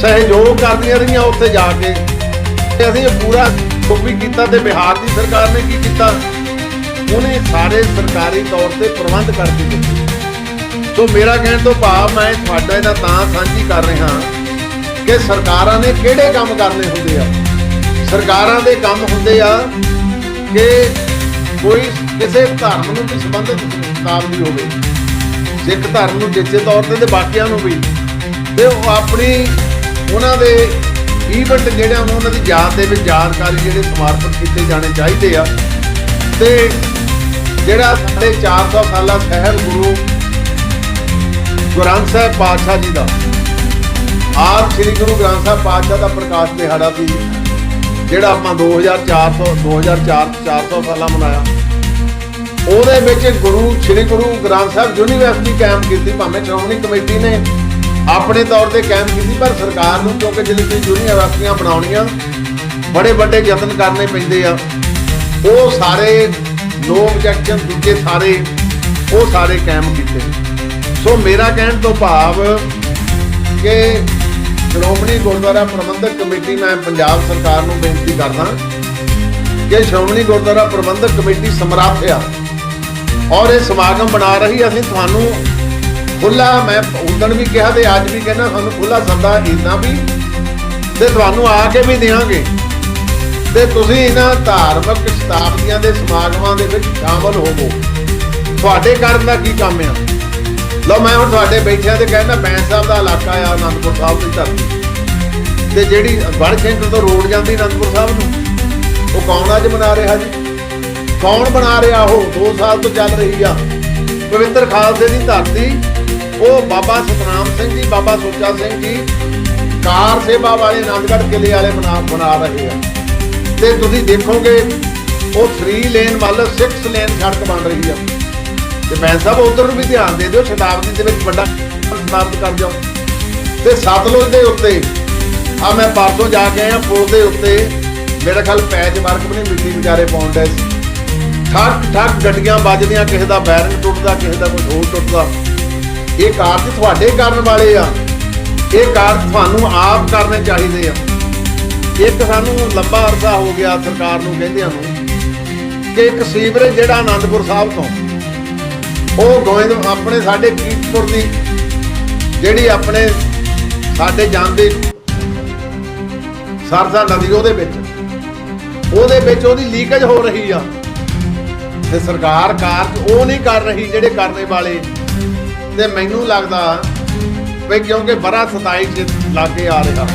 ਸਹਿਯੋਗ ਕਰਦੀਆਂ ਰਹੀਆਂ ਉੱਥੇ ਜਾ ਕੇ। ਤੇ ਅਸੀਂ ਪੂਰਾ ਕੁਝ ਵੀ ਕੀਤਾ ਤੇ ਬਿਹਾਰ ਦੀ ਸਰਕਾਰ ਨੇ ਕੀ ਕੀਤਾ? ਉਹਨੇ ਸਾਰੇ ਸਰਕਾਰੀ ਤੌਰ ਤੇ ਪ੍ਰਬੰਧ ਕਰਕੇ ਦਿੱਤੇ। ਸੋ ਮੇਰਾ ਕਹਿਣ ਤੋਂ ਭਾਵ ਮੈਂ ਤੁਹਾਡਾ ਇਹਦਾ ਤਾਂ ਸਾਂਝੀ ਕਰ ਰਿਹਾ। ਕਿ ਸਰਕਾਰਾਂ ਨੇ ਕਿਹੜੇ ਕੰਮ ਕਰਨੇ ਹੁੰਦੇ ਆ? ਸਰਕਾਰਾਂ ਦੇ ਕੰਮ ਹੁੰਦੇ ਆ ਕਿ ਕੋਈ ਕਿਸੇ ਧਰਮ ਨੂੰ ਵੀ ਸੰਬੰਧਿਤ ਸ਼ਤਾਬਦੀ ਹੋਵੇ। ਸਿੱਖ ਧਰਮ ਨੂੰ ਜਿੱਥੇ ਤੌਰ ਤੇ ਤੇ ਬਾਕੀਆਂ ਨੂੰ ਵੀ। ਤੇ ਉਹ ਆਪਣੀ, ਉਹਨਾਂ ਦੇ ਈਵੈਂਟ ਜਿਹੜੇ ਉਹਨਾਂ ਉਹਨਾਂ ਦੀ ਯਾਦ ਦੇ ਵਿੱਚ ਯਾਦਕਾਰੀ ਜਿਹੜੇ ਸਮਰਪਿਤ ਕੀਤੇ ਜਾਣੇ ਚਾਹੀਦੇ ਆ। ਤੇ ਜਿਹੜਾ ਸਾਡੇ 400 ਸਾਲਾ ਸਹਿਬ ਗੁਰੂ ਗ੍ਰੰਥ ਸਾਹਿਬ ਪਾਤਸ਼ਾਹ ਜੀ ਦਾ ਆਪ ਸ੍ਰੀ ਗੁਰੂ ਗ੍ਰੰਥ ਸਾਹਿਬ ਪਾਤਸ਼ਾਹ ਦਾ ਪ੍ਰਕਾਸ਼ ਦਿਹਾੜਾ ਸੀ ਜਿਹੜਾ ਆਪਾਂ 2400 2004 400 ਸਾਲਾਂ ਮਨਾਇਆ। ਉਹਦੇ ਵਿੱਚ ਗੁਰੂ, ਸ੍ਰੀ ਗੁਰੂ ਗ੍ਰੰਥ ਸਾਹਿਬ ਯੂਨੀਵਰਸਿਟੀ ਕਾਇਮ ਕੀਤੀ, ਭਾਵੇਂ ਸ਼੍ਰੋਮਣੀ ਕਮੇਟੀ ਨੇ ਆਪਣੇ ਤੌਰ ਤੇ ਕਾਇਮ ਕੀਤੀ, ਪਰ ਸਰਕਾਰ ਨੂੰ ਕਿਉਂਕਿ ਜਿਹੜੇ ਤੁਸੀਂ ਯੂਨੀਵਰਸਿਟੀਆਂ ਬਣਾਉਣੀਆਂ, ਬੜੇ ਵੱਡੇ ਯਤਨ ਕਰਨੇ ਪੈਂਦੇ ਆ। ਉਹ ਸਾਰੇ ਨੋ ਆਬਜੈਕਸ਼ਨ ਦੂਜੇ ਸਾਰੇ, ਉਹ ਸਾਰੇ ਕਾਇਮ ਕੀਤੇ। ਸੋ ਮੇਰਾ ਕਹਿਣ ਤੋਂ ਭਾਵ ਕਿ ਸ਼੍ਰੋਮਣੀ ਗੁਰਦੁਆਰਾ ਪ੍ਰਬੰਧਕ ਕਮੇਟੀ ਮੈਂ ਪੰਜਾਬ ਸਰਕਾਰ ਨੂੰ ਬੇਨਤੀ ਕਰਦਾ ਕਿ ਸ਼੍ਰੋਮਣੀ ਗੁਰਦੁਆਰਾ ਪ੍ਰਬੰਧਕ ਕਮੇਟੀ ਸਮਰੱਥ ਆ ਔਰ ਇਹ ਸਮਾਗਮ ਬਣਾ ਰਹੀ ਅਸੀਂ ਤੁਹਾਨੂੰ ਖੁੱਲਾ ਮੈਂ ਉਦਣ ਵੀ ਕਿਹਾ ਤੇ ਅੱਜ ਵੀ ਕਹਿੰਦਾ ਤੁਹਾਨੂੰ ਖੁੱਲਾ ਸੱਦਾ ਇੰਨਾ ਵੀ ਤੇ ਤੁਹਾਨੂੰ ਆ ਕੇ ਵੀ ਦੇਵਾਂਗੇ ਤੇ ਤੁਸੀਂ ਇਹਨਾਂ ਧਾਰਮਿਕ ਸ਼ਤਾਬਦੀਆਂ ਦੇ ਸਮਾਗਮਾਂ ਦੇ ਵਿੱਚ ਸ਼ਾਮਲ ਹੋਵੋ। ਤੁਹਾਡੇ ਕਰਨ ਦਾ ਕੀ ਕੰਮ ਆ? ਲਓ, ਮੈਂ ਹੁਣ ਤੁਹਾਡੇ ਬੈਠਿਆਂ ਤੇ ਕਹਿੰਦਾ ਬੈਂਸ ਸਾਹਿਬ ਦਾ ਇਲਾਕਾ ਆ ਆਨੰਦਪੁਰ ਸਾਹਿਬ ਦੀ ਧਰਤੀ। ਤੇ ਜਿਹੜੀ ਗੜਸ਼ੰਕਰ ਤੋਂ ਰੋਡ ਜਾਂਦੀ ਅਨੰਦਪੁਰ ਸਾਹਿਬ ਨੂੰ, ਉਹ ਕੌਣ ਅੱਜ ਬਣਾ ਰਿਹਾ ਜੀ? ਕੌਣ ਬਣਾ ਰਿਹਾ ਉਹ? 2 ਸਾਲ ਤੋਂ ਚੱਲ ਰਹੀ ਆ। ਪਵਿੱਤਰ ਖਾਲਸੇ ਦੀ ਧਰਤੀ, ਉਹ ਬਾਬਾ ਸਤਨਾਮ ਸਿੰਘ ਜੀ, ਬਾਬਾ ਸੁੱਚਾ ਸਿੰਘ ਜੀ, ਕਾਰ ਸੇਵਾ ਵਾਲੇ ਆਨੰਦਗੜ੍ਹ ਕਿਲੇ ਵਾਲੇ ਬਣਾ ਬਣਾ ਰਹੇ ਆ। ਤੇ ਤੁਸੀਂ ਦੇਖੋਗੇ, ਉਹ 3 ਲੇਨ ਵੱਲ 6 ਲੇਨ ਸੜਕ ਬਣ ਰਹੀ ਆ। ਸਰਪੰਚ ਸਾਹਿਬ ਉਧਰ ਨੂੰ ਵੀ ਧਿਆਨ ਦੇ ਦਿਓ ਸ਼ਤਾਬਦੀ ਦੇ ਵਿੱਚ ਵੱਡਾ ਸਮਾਪਤ ਕਰ ਜਾਓ ਤੇ ਸਤਲੁਜ ਦੇ ਉੱਤੇ ਆ ਮੈਂ ਪਰਸੋਂ ਜਾ ਕੇ ਆਇਆ, ਪੁਲ ਦੇ ਉੱਤੇ, ਮੇਰੇ ਖਿਆਲ ਪੈਚ ਵਰਕ ਵੀ ਨਹੀਂ ਮਿੱਟੀ ਵਿਚਾਰੇ ਪਾਉਣ ਡਏ ਸੀ ਠੱਕ ਠੱਕ ਗੱਡੀਆਂ ਵੱਜਦੀਆਂ, ਕਿਸੇ ਦਾ ਬੈਰਿੰਗ ਟੁੱਟਦਾ, ਕਿਸੇ ਦਾ ਕੁਝ ਹੋਰ ਟੁੱਟਦਾ। ਇਹ ਕਾਰਜ ਤੁਹਾਡੇ ਕਰਨ ਵਾਲੇ ਆ। ਇਹ ਕਾਰਜ ਤੁਹਾਨੂੰ ਆਪ ਕਰਨੇ ਚਾਹੀਦੇ ਆ। ਇੱਕ ਸਾਨੂੰ ਲੰਬਾ ਅਰਸਾ ਹੋ ਗਿਆ ਸਰਕਾਰ ਨੂੰ ਕਹਿੰਦਿਆਂ ਨੂੰ ਕਿ ਇੱਕ ਸੀਵਰੇਜ ਜਿਹੜਾ ਆਨੰਦਪੁਰ ਸਾਹਿਬ ਤੋਂ ਉਹ ਗੋਇੰਦ ਆਪਣੇ ਸਾਡੇ ਕੀਰਤਪੁਰ ਦੀ ਜਿਹੜੀ ਆਪਣੇ ਸਾਡੇ ਜਾਂਦੇ ਸਰਸਾ ਨਦੀ ਉਹਦੇ ਵਿੱਚ। ਉਹਦੇ ਵਿੱਚ ਉਹਦੀ ਲੀਕੇਜ ਹੋ ਰਹੀ ਆ। ਤੇ ਸਰਕਾਰ ਕਾਰਜ ਉਹ ਨਹੀਂ ਕਰ ਰਹੀ ਜਿਹੜੇ ਕਰਨੇ ਵਾਲੇ। ਤੇ ਮੈਨੂੰ ਲੱਗਦਾ ਵੀ ਕਿਉਂਕਿ ਬੜਾ 27 ਚ ਲਾਗੇ ਆ ਰਿਹਾ।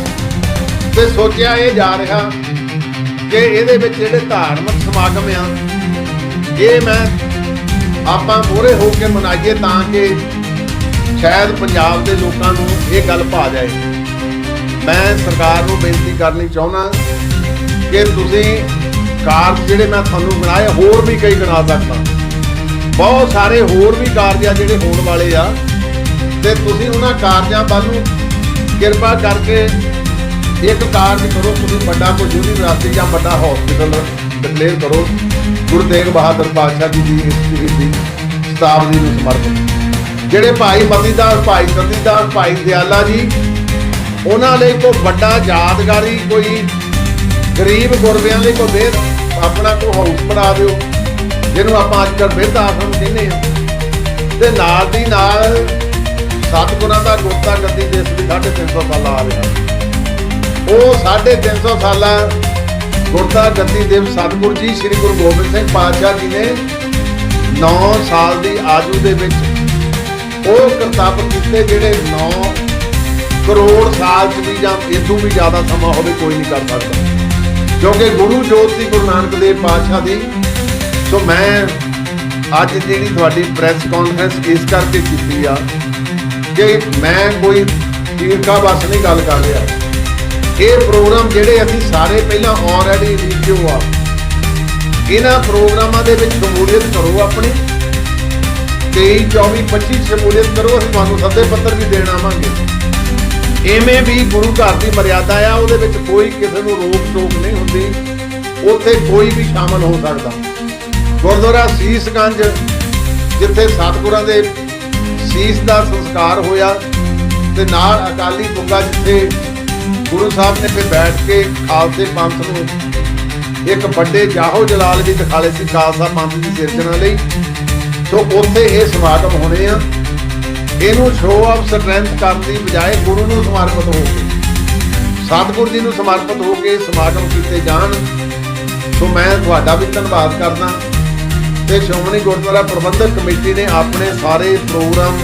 ਤੇ ਸੋਚਿਆ ਇਹ ਜਾ ਰਿਹਾ ਕਿ ਇਹਦੇ ਵਿੱਚ ਜਿਹੜੇ ਧਾਰਮਿਕ ਸਮਾਗਮ ਆ, ਇਹ ਮੈਂ ਆਪਾਂ ਮੂਹਰੇ ਹੋ ਕੇ ਮਨਾਈਏ ਤਾਂ ਕਿ ਸ਼ਾਇਦ ਪੰਜਾਬ ਦੇ ਲੋਕਾਂ ਨੂੰ ਇਹ ਗੱਲ ਭਾ ਜਾਏ। ਮੈਂ ਸਰਕਾਰ ਨੂੰ ਬੇਨਤੀ ਕਰਨੀ ਚਾਹੁੰਦਾ ਕਿ ਤੁਸੀਂ ਕਾਰਜ ਜਿਹੜੇ ਮੈਂ ਤੁਹਾਨੂੰ ਗਿਣਾਏ ਹੋਰ ਵੀ ਕਈ ਗਿਣਾ ਸਕਦਾ। ਬਹੁਤ ਸਾਰੇ ਹੋਰ ਵੀ ਕਾਰਜ ਆ ਜਿਹੜੇ ਹੋਣ ਵਾਲੇ ਆ ਤੇ ਤੁਸੀਂ ਉਹਨਾਂ ਕਾਰਜਾਂ ਵੱਲ ਨੂੰ ਕਿਰਪਾ ਕਰਕੇ ਇੱਕ ਕਾਰਜ ਕਰੋ, ਤੁਸੀਂ ਵੱਡਾ ਕੋਈ ਯੂਨੀਵਰਸਿਟੀ ਜਾਂ ਵੱਡਾ ਹਸਪੀਟਲ ਡਿਕਲੇਅਰ ਕਰੋ। ਗੁਰੂ ਤੇਗ ਬਹਾਦਰ ਪਾਤਸ਼ਾਹ ਜੀ ਦੀ ਇਸ ਸ਼ਤਾਬਦੀ ਨੂੰ ਸਮਰਪਿਤ। ਜਿਹੜੇ ਭਾਈ ਮਤੀਦਾਸ, ਭਾਈ ਸਤੀਦਾਸ, ਭਾਈ ਦਿਆਲਾ ਜੀ, ਉਹਨਾਂ ਲਈ ਕੋਈ ਵੱਡਾ ਯਾਦਗਾਰੀ, ਕੋਈ ਗਰੀਬ ਗੁਰਬਿਆਂ ਲਈ ਕੋਈ ਬੇਦ ਆਪਣਾ ਕੋਈ ਹਾਊਸ ਬਣਾ ਦਿਓ, ਜਿਹਨੂੰ ਆਪਾਂ ਅੱਜ ਕੱਲ੍ਹ ਬਿਰਧ ਆਸ਼ਰਮ ਕਹਿੰਦੇ ਆ ਤੇ ਨਾਲ ਦੀ ਨਾਲ ਸਤਿਗੁਰਾਂ ਦਾ ਗੁਰਤਾ ਗੱਦੀ ਦੇ ਇਸ ਵੀ 350 ਸਾਲ ਆ ਰਿਹਾ। ਉਹ 350 ਸਾਲਾਂ ਗੁਰਤਾ ਗੱਦੀ ਦੇਵ ਸਤਿਗੁਰ ਜੀ, ਸ੍ਰੀ ਗੁਰੂ ਗੋਬਿੰਦ ਸਿੰਘ ਪਾਤਸ਼ਾਹ ਜੀ ਨੇ 9 ਸਾਲ ਦੀ ਆਜੂ ਦੇ ਵਿੱਚ ਉਹ ਕਰਤੱਵ ਕੀਤੇ ਜਿਹੜੇ 9 ਕਰੋੜ ਸਾਲ ਚ ਵੀ ਜਾਂ ਇਦੋਂ ਵੀ ਜ਼ਿਆਦਾ ਸਮਾਂ ਹੋਵੇ ਕੋਈ ਨਹੀਂ ਕਰ ਸਕਦਾ। ਕਿਉਂਕਿ ਗੁਰੂ ਜੋਤ ਸੀ ਗੁਰੂ ਨਾਨਕ ਦੇਵ ਪਾਤਸ਼ਾਹ ਦੀ, ਸੋ ਮੈਂ ਅੱਜ ਜਿਹੜੀ ਤੁਹਾਡੀ ਪ੍ਰੈਸ ਕਾਨਫਰੰਸ ਇਸ ਕਰਕੇ ਕੀਤੀ ਆ ਕਿ ਮੈਂ ਕੋਈ ਈਰਖਾ ਬਸ ਨਹੀਂ ਗੱਲ ਕਰ ਰਿਹਾ। ਇਹ ਪ੍ਰੋਗਰਾਮ ਜਿਹੜੇ ਅਸੀਂ ਸਾਰੇ ਪਹਿਲਾਂ ਆਲਰੇਡੀ ਵੀਡੀਓ ਆ। ਇਹਨਾਂ ਪ੍ਰੋਗਰਾਮਾਂ ਦੇ ਵਿੱਚ ਸ਼ਮੂਲੀਅਤ ਕਰੋ ਆਪਣੀ। 23 24 25 ਸ਼ਮੂਲੀਅਤ ਕਰੋ, ਅਸੀਂ ਤੁਹਾਨੂੰ ਸੱਦੇ ਪੱਤਰ ਵੀ ਦੇਣ ਆਵਾਂਗੇ। ਐਵੇਂ ਵੀ ਗੁਰੂ ਘਰ ਦੀ ਮਰਿਆਦਾ ਆ, ਉਹਦੇ ਵਿੱਚ ਕੋਈ ਕਿਸੇ ਨੂੰ ਰੋਕ ਟੋਕ ਨਹੀਂ ਹੁੰਦੀ। ਉੱਥੇ ਕੋਈ ਵੀ ਸ਼ਾਮਲ ਹੋ ਸਕਦਾ। ਗੁਰਦੁਆਰਾ ਸੀਸਗੰਜ, ਜਿੱਥੇ ਸਤਿਗੁਰਾਂ ਦੇ ਸੀਸ ਦਾ ਸੰਸਕਾਰ ਹੋਇਆ, ਤੇ ਨਾਲ ਅਕਾਲੀ ਬੁੱਗਾ ਜਿੱਥੇ ਗੁਰੂ ਸਾਹਿਬ ਨੇ ਫਿਰ ਬੈਠ ਕੇ ਖਾਲਸੇ ਪੰਥ ਨੂੰ ਇੱਕ ਵੱਡੇ ਜਾਹੋ ਜਲਾਲ ਵੀ ਦਿਖਾਲੇ ਸੀ ਖਾਲਸਾ ਪੰਥ ਦੀ ਸਿਰਜਣਾ ਲਈ। ਸੋ ਉੱਥੇ ਇਹ ਸਮਾਗਮ ਹੋਣੇ ਆ। ਇਹਨੂੰ ਸ਼ੋਅ ਆਫ ਸਟਰੈਂਥ ਕਰਨ ਦੀ ਬਜਾਏ ਗੁਰੂ ਨੂੰ ਸਮਰਪਿਤ ਹੋ ਕੇ, ਸਤਿਗੁਰ ਜੀ ਨੂੰ ਸਮਰਪਿਤ ਹੋ ਕੇ ਸਮਾਗਮ ਕੀਤੇ ਜਾਣ। ਸੋ ਮੈਂ ਤੁਹਾਡਾ ਵੀ ਧੰਨਵਾਦ ਕਰਦਾ। ਤੇ ਸ਼੍ਰੋਮਣੀ ਗੁਰਦੁਆਰਾ ਪ੍ਰਬੰਧਕ ਕਮੇਟੀ ਨੇ ਆਪਣੇ ਸਾਰੇ ਪ੍ਰੋਗਰਾਮ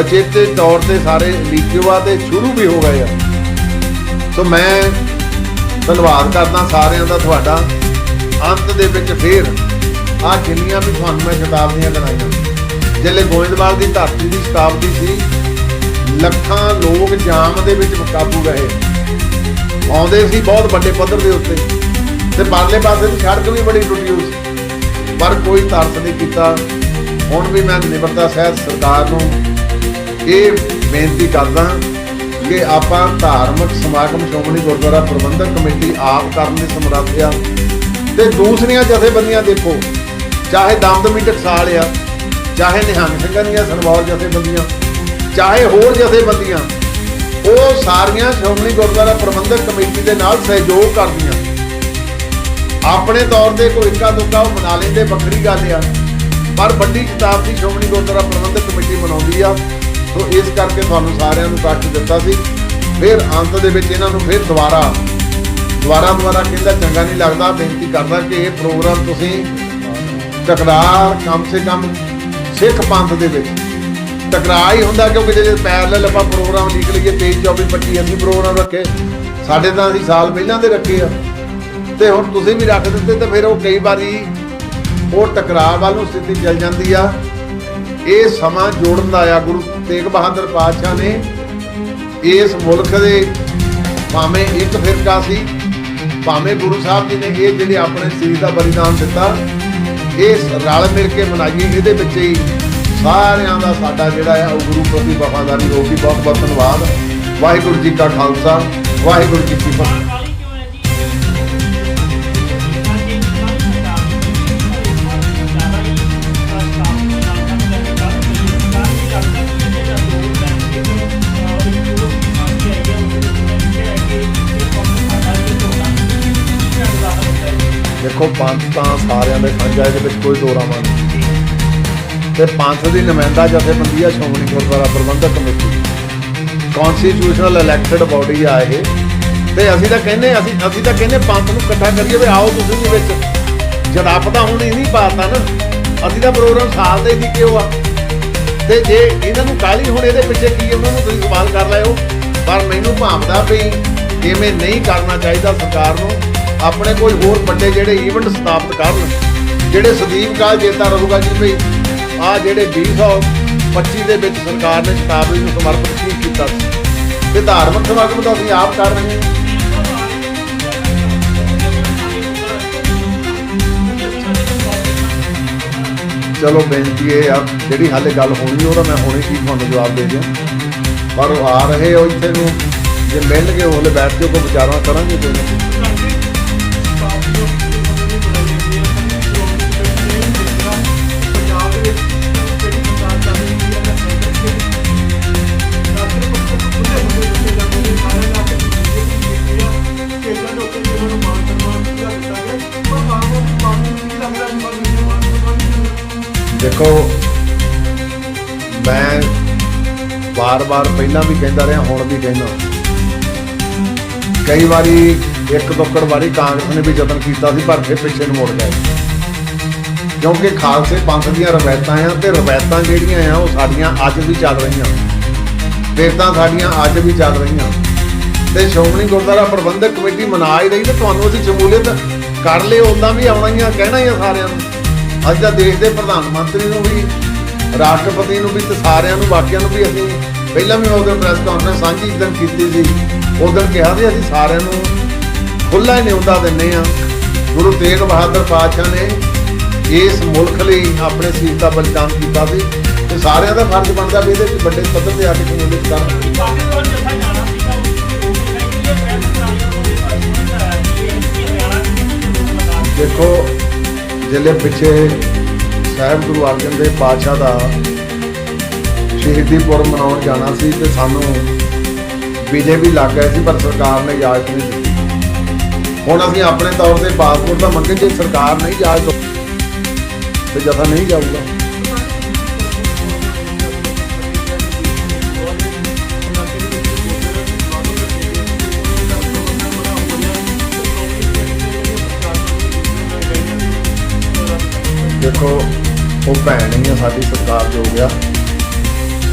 ਅਚੇਤੇ ਤੌਰ ਤੇ ਸਾਰੇ ਲਿਖਿਓ ਤੇ ਸ਼ੁਰੂ ਵੀ ਹੋ ਗਏ ਆ। ਸੋ ਮੈਂ ਧੰਨਵਾਦ ਕਰਦਾ ਸਾਰਿਆਂ ਦਾ ਤੁਹਾਡਾ। ਅੰਤ ਦੇ ਵਿੱਚ ਫੇਰ ਆ ਜਿੰਨੀਆਂ ਵੀ ਤੁਹਾਨੂੰ ਮੈਂ ਸ਼ਤਾਬਦੀਆਂ ਗਣਾਈਆਂ ਜਿੱਲੇ ਗੋਇੰਦਵਾਲ ਦੀ ਧਰਤੀ ਦੀ ਸ਼ਤਾਬਦੀ ਸੀ। ਲੱਖਾਂ ਲੋਕ ਜਾਮ ਦੇ ਵਿੱਚ ਕਾਬੂ ਰਹੇ। ਆਉਂਦੇ ਸੀ ਬਹੁਤ ਵੱਡੇ ਪੱਧਰ ਦੇ ਉੱਤੇ। ਤੇ ਪਰਲੇ ਪਾਸੇ ਦੀ ਸੜਕ ਵੀ ਬੜੀ ਟੁੱਟੀ ਹੋਈ ਸੀ। ਪਰ ਕੋਈ ਤਰਸ ਨਹੀਂ ਕੀਤਾ। ਹੁਣ ਵੀ ਮੈਂ ਨਿਮਰਤਾ ਸਹਿਤ ਸਰਕਾਰ ਨੂੰ ਇਹ ਬੇਨਤੀ ਕਰਦਾ ਕਿ ਆਪਾਂ ਧਾਰਮਿਕ ਸਮਾਗਮ ਸ਼੍ਰੋਮਣੀ ਗੁਰਦੁਆਰਾ ਪ੍ਰਬੰਧਕ ਕਮੇਟੀ ਆਪ ਕਰਨ ਦੇ ਸਮਰੱਥ ਆ। ਤੇ ਦੂਸਰੀਆਂ ਜਥੇਬੰਦੀਆਂ ਦੇਖੋ, ਚਾਹੇ ਦਮਦਮੀ ਟਕਸਾਲ ਆ, ਚਾਹੇ ਨਿਹੰਗ ਸਿੰਘਾਂ ਦੀਆਂ ਸਰਵੌਰ ਜਥੇਬੰਦੀਆਂ, ਚਾਹੇ ਹੋਰ ਜਥੇਬੰਦੀਆਂ, ਉਹ ਸਾਰੀਆਂ ਸ਼੍ਰੋਮਣੀ ਗੁਰਦੁਆਰਾ ਪ੍ਰਬੰਧਕ ਕਮੇਟੀ ਦੇ ਨਾਲ ਸਹਿਯੋਗ ਕਰਦੀਆਂ। ਆਪਣੇ ਤੌਰ ਤੇ ਕੋਈ ਇੱਕਾ ਦੁੱਕਾ ਉਹ ਮਨਾ ਲੈਂਦੇ, ਵੱਖਰੀ ਗੱਲ ਆ, ਪਰ ਵੱਡੀ ਕਿਤਾਬ ਦੀ ਸ਼੍ਰੋਮਣੀ ਗੁਰਦੁਆਰਾ ਪ੍ਰਬੰਧਕ ਕਮੇਟੀ ਮਨਾਉਂਦੀ ਆ। ਸੋ ਇਸ ਕਰਕੇ ਤੁਹਾਨੂੰ ਸਾਰਿਆਂ ਨੂੰ ਕੱਟ ਦਿੱਤਾ ਸੀ। ਫਿਰ ਅੰਤ ਦੇ ਵਿੱਚ ਇਹਨਾਂ ਨੂੰ ਫਿਰ ਦੁਬਾਰਾ ਦੁਬਾਰਾ ਦੁਬਾਰਾ ਕਹਿੰਦਾ ਚੰਗਾ ਨਹੀਂ ਲੱਗਦਾ, ਬੇਨਤੀ ਕਰਦਾ ਕਿ ਇਹ ਪ੍ਰੋਗਰਾਮ ਤੁਸੀਂ ਟਕਰਾਰ ਕਮ ਸੇ ਕਮ ਸਿੱਖ ਪੰਥ ਦੇ ਵਿੱਚ ਟਕਰਾਅ ਹੀ ਹੁੰਦਾ ਕਿਉਂਕਿ ਜੇ ਪੈਰਲਲ ਆਪਾਂ ਪ੍ਰੋਗਰਾਮ ਲਿਖ ਲਈਏ 23 24 25 ਅਸੀਂ ਪ੍ਰੋਗਰਾਮ ਰੱਖੇ। ਸਾਡੇ ਤਾਂ ਅਸੀਂ ਸਾਲ ਪਹਿਲਾਂ ਦੇ ਰੱਖੇ ਆ। ਤੇ ਹੁਣ ਤੁਸੀਂ ਵੀ ਰੱਖ ਦਿੱਤੇ ਤੇ ਫਿਰ ਉਹ ਕਈ ਵਾਰੀ ਉਹ ਟਕਰਾਅ ਵੱਲ ਨੂੰ ਸਥਿਤੀ ਚੱਲ ਜਾਂਦੀ ਆ। ਇਹ ਸਮਾਂ ਜੋੜਨ ਦਾ ਆ ਗੁਰੂ। ਤੇਗ ਬਹਾਦਰ ਪਾਤਸ਼ਾਹ ਨੇ ਇਸ ਮੁਲਕ ਦੇ ਭਾਵੇਂ ਇੱਕ ਫਿਰਕਾ ਸੀ, ਭਾਵੇਂ ਗੁਰੂ ਸਾਹਿਬ ਜੀ ਨੇ ਇਹ ਜਿਹੜੇ ਆਪਣੇ ਸਰੀਰ ਦਾ ਬਲੀਦਾਨ ਦਿੱਤਾ ਇਹ ਰਲ ਮਿਲ ਕੇ ਮਨਾਈਏ, ਇਹਦੇ ਵਿੱਚ ਹੀ ਸਾਰਿਆਂ ਦਾ ਸਾਡਾ ਜਿਹੜਾ ਹੈ ਉਹ ਗੁਰੂ ਪ੍ਰਤੀ ਵਫਾਦਾਰੀ ਹੋਊਗੀ। ਬਹੁਤ ਬਹੁਤ ਧੰਨਵਾਦ। ਵਾਹਿਗੁਰੂ ਜੀ ਕਾ ਖਾਲਸਾ, ਵਾਹਿਗੁਰੂ ਜੀ ਕੀ ਫਤਿਹ। ਦੇਖੋ ਪੰਥ ਤਾਂ ਸਾਰਿਆਂ ਦੇ ਖੰਜਾ ਇਹਦੇ ਵਿੱਚ ਕੋਈ ਦੋਰਾਵਾਂ ਨਹੀਂ ਤੇ ਪੰਥ ਦੀ ਨੁਮਾਇੰਦਾ ਜਥੇਬੰਦੀ ਆ Shiromani Gurdwara Parbandhak committee. Constitutional elected body ਆ ਇਹ। ਤੇ ਅਸੀਂ ਤਾਂ ਕਹਿੰਦੇ, ਅਸੀਂ ਅਸੀਂ ਤਾਂ ਕਹਿੰਦੇ ਪੰਥ ਨੂੰ ਇਕੱਠਾ ਕਰੀਏ ਵੀ ਆਓ ਤੁਸੀਂ ਵੀ ਵਿੱਚ। ਜਦ ਆਪਦਾ ਹੁਣ ਇਹ ਨਹੀਂ ਪਾਤਾ ਨਾ, ਅਸੀਂ ਤਾਂ ਪ੍ਰੋਗਰਾਮ ਸਾਲ ਦੇ ਦੀ ਕਿਉਂ ਆ? ਤੇ ਜੇ ਇਹਨਾਂ ਨੂੰ ਕਾਲੀ ਹੁਣ ਇਹਦੇ ਪਿੱਛੇ ਕੀ ਉਹਨਾਂ ਨੂੰ ਤੁਸੀਂ ਸਵਾਲ ਕਰ ਲਿਓ। ਪਰ ਮੈਨੂੰ ਭਾਵਦਾ ਵੀ ਇਵੇਂ ਨਹੀਂ ਕਰਨਾ ਚਾਹੀਦਾ ਸਰਕਾਰ ਨੂੰ। ਆਪਣੇ ਕੋਈ ਹੋਰ ਵੱਡੇ ਜਿਹੜੇ ਈਵੈਂਟ ਸਥਾਪਿਤ ਕਰਨ, ਜਿਹੜੇ ਸਦੀਪ ਕਾਲ ਚੇਤਾ ਰਹੂਗਾ ਜੀ ਵੀ ਆ ਜਿਹੜੇ 2025 ਦੇ ਵਿੱਚ ਸਰਕਾਰ ਨੇ ਸ਼ਤਾਬਦੀ ਨੂੰ ਸਮਰਪਿਤ ਕੀ ਕੀਤਾ ਸੀ? ਤੇ ਧਾਰਮਿਕ ਸਮਾਗਮ ਤਾਂ ਅਸੀਂ ਆਪ ਕਰ ਰਹੇ ਹਾਂ। ਚਲੋ ਬੇਨਤੀ ਇਹ ਆ, ਜਿਹੜੀ ਹਾਲੇ ਗੱਲ ਹੋਣੀ ਉਹਦਾ ਮੈਂ ਹੁਣੇ ਕੀ ਤੁਹਾਨੂੰ ਜਵਾਬ ਦੇ ਦਿਆਂ। ਪਰ ਉਹ ਆ ਰਹੇ ਹੋ ਇੱਥੇ ਨੂੰ, ਜੇ ਮਿਲਣਗੇ ਉਹਲੇ ਬੈਠ ਕੇ ਕੋਈ ਵਿਚਾਰਾਂ ਕਰਾਂਗੇ ਕੋਈ ਦੇਖੋ, ਮੈਂ ਵਾਰ-ਵਾਰ ਪਹਿਲਾਂ ਵੀ ਕਹਿੰਦਾ ਰਿਹਾ, ਹੁਣ ਵੀ ਕਹਿੰਦਾ। ਕਈ ਵਾਰੀ ਇੱਕ ਦੁੱਕੜ ਵਾਰੀ ਕਾਂਗਰਸ ਨੇ ਵੀ ਯਤਨ ਕੀਤਾ ਸੀ, ਪਰ ਫਿਰ ਪਿੱਛੇ ਨੂੰ ਮੁੜ ਗਏ। ਕਿਉਂਕਿ ਖਾਲਸੇ ਪੰਥ ਦੀਆਂ ਰਵਾਇਤਾਂ ਆ ਤੇ ਰਵਾਇਤਾਂ ਜਿਹੜੀਆਂ ਆ, ਉਹ ਸਾਡੀਆਂ ਅੱਜ ਵੀ ਚੱਲ ਰਹੀਆਂ। ਵੇਦਾਂ ਸਾਡੀਆਂ ਅੱਜ ਵੀ ਚੱਲ ਰਹੀਆਂ। ਤੇ ਸ਼੍ਰੋਮਣੀ ਗੁਰਦੁਆਰਾ ਪ੍ਰਬੰਧਕ ਕਮੇਟੀ ਮਨਾ ਹੀ ਰਹੀ ਤੇ ਤੁਹਾਨੂੰ ਅਸੀਂ ਸ਼ਮੂਲੀਅਤ ਕਰ ਲਿਓ ਉਦਾਂ ਵੀ ਆਉਣਾ ਹੀ ਆ, ਕਹਿਣਾ ਹੀ ਆ ਸਾਰਿਆਂ ਨੂੰ। ਅੱਜ ਦਾ ਦੇਸ਼ ਦੇ ਪ੍ਰਧਾਨ ਮੰਤਰੀ ਨੂੰ ਵੀ, ਰਾਸ਼ਟਰਪਤੀ ਨੂੰ ਵੀ ਤੇ ਸਾਰਿਆਂ ਨੂੰ, ਬਾਕੀਆਂ ਨੂੰ ਵੀ ਅਸੀਂ ਪਹਿਲਾਂ ਵੀ ਉਹਦੇ ਪ੍ਰੈਸ ਕਾਨਫਰੰਸ ਸਾਂਝੀ ਦਿਨ ਕੀਤੀ ਸੀ। ਉਸ ਦਿਨ ਕਿਹਾ ਸੀ ਅਸੀਂ ਸਾਰਿਆਂ ਨੂੰ ਖੁੱਲਾ ਹੀ ਨਿਉਂਦਾ ਦਿੰਨੇ ਆ ਗੁਰੂ ਤੇਗ ਬਹਾਦਰ ਪਾਤਸ਼ਾਹ ਨੇ ਇਸ ਮੁਲਕ ਲਈ ਆਪਣੇ ਸੀਸ ਦਾ ਬਲੀਦਾਨ ਕੀਤਾ ਸੀ। ਤੇ ਸਾਰਿਆਂ ਦਾ ਫਰਜ਼ ਬਣਦਾ ਵੀ ਇਹਦੇ ਵਿੱਚ ਵੱਡੇ ਪੱਧਰ ਤੇ ਆ ਕੇ ਸ਼ਮੂਲੀਅਤ ਕਰਨ। ਦੇਖੋ ਜਿਹੜੇ ਪਿੱਛੇ ਸਾਹਿਬ ਗੁਰੂ ਅਰਜਨ ਦੇਵ ਪਾਤਸ਼ਾਹ ਦਾ ਸ਼ਹੀਦੀ ਪੁਰਬ ਮਨਾਉਣ ਜਾਣਾ ਸੀ ਤੇ ਸਾਨੂੰ ਵੀਜ਼ੇ ਵੀ ਲੱਗ ਗਏ ਸੀ, ਪਰ ਸਰਕਾਰ ਨੇ ਇਜਾਜ਼ਤ ਨਹੀਂ ਦਿੱਤੀ। ਹੁਣ ਅਸੀਂ ਆਪਣੇ ਤੌਰ ਤੇ ਪਾਸਪੋਰਟ ਤਾਂ ਮੰਗੇ, ਜੇ ਸਰਕਾਰ ਨਹੀਂ ਇਜਾਜ਼ਤ ਤੇ ਜਥਾ ਨਹੀਂ ਜਾਊਗਾ। ਦੇਖੋ, ਉਹ ਭੈਣ ਹੀ ਆ ਸਾਡੀ ਸਰਕਾਰ ਜੋ ਗਿਆ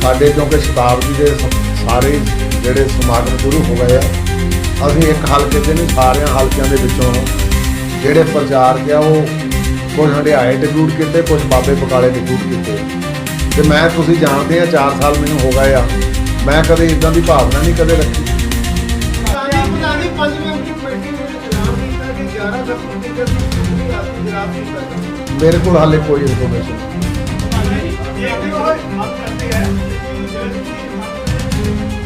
ਸਾਡੇ ਕਿਉਂਕਿ ਸ਼ਤਾਬਦੀ ਦੇ ਸਾਰੇ ਜਿਹੜੇ ਸਮਾਗਮ ਸ਼ੁਰੂ ਹੋ ਗਏ ਆ, ਅਸੀਂ ਇੱਕ ਹਲਕੇ ਦੇ ਨਹੀਂ, ਸਾਰਿਆਂ ਹਲਕਿਆਂ ਦੇ ਵਿੱਚੋਂ ਜਿਹੜੇ ਪ੍ਰਚਾਰਕ ਆ ਉਹ ਕੁਝ ਹੰਡਿਆਏ ਡਿਪਿਊਟ ਕੀਤੇ ਕੁਝ ਬਾਬੇ ਬਕਾਲੇ ਡਿਪਿਊਟ ਕੀਤੇ। ਤੇ ਮੈਂ, ਤੁਸੀਂ ਜਾਣਦੇ ਆ 4 ਸਾਲ ਮੈਨੂੰ ਹੋ ਗਏ ਆ। ਮੈਂ ਕਦੇ ਇਦਾਂ ਦੀ ਭਾਵਨਾ ਨਹੀਂ ਕਦੇ ਰੱਖੀ। ਮੇਰੇ ਕੋਲ ਹਾਲੇ ਕੋਈ ਇਨਫੋਰਮੇਸ਼ਨ